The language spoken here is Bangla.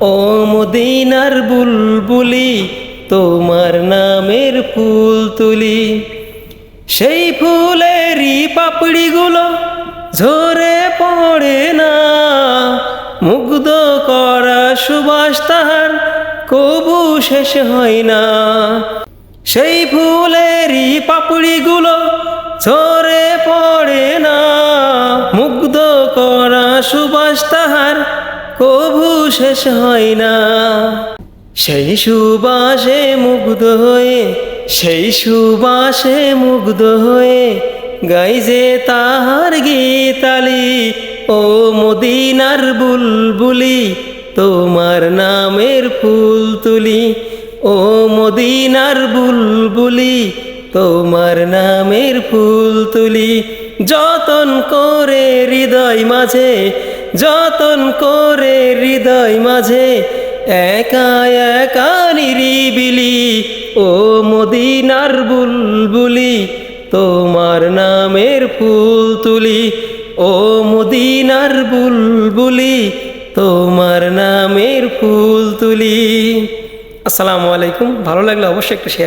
ও মদিনার বুলবুলি, তোমার নামের ফুল তুলি। সেই ফুলেরই পাপড়িগুলো ঝরে পড়ে না। মুগ্ধ করা সুবাস তাহার কবু শেষ হয় না। সেই ফুলেরই পাপড়িগুলো ঝরে কবু শেষ হয় না। সেই সুবাসে মুগ্ধ হয়ে, সেই সুবাসে মুগ্ধ হয়ে গাই যে তাহার গীতালি, ও মদিনার বুলবুলি, তোমার নামের ফুল তুলি ও মদিনার বুলবুলি, তোমার নামের ফুল তুলি যতন করে হৃদয় মাঝে যতন করে হৃদয় মাঝে, একা একা নিরিবিলি, ও মদিনার বুলবুলি, তোমার নামের ফুল তুলি, ও মদিনার বুলবুলি, তোমার নামের ফুল তুলি। আসসালামু আলাইকুম, ভালো লাগলে অবশ্যই একটু শেয়ার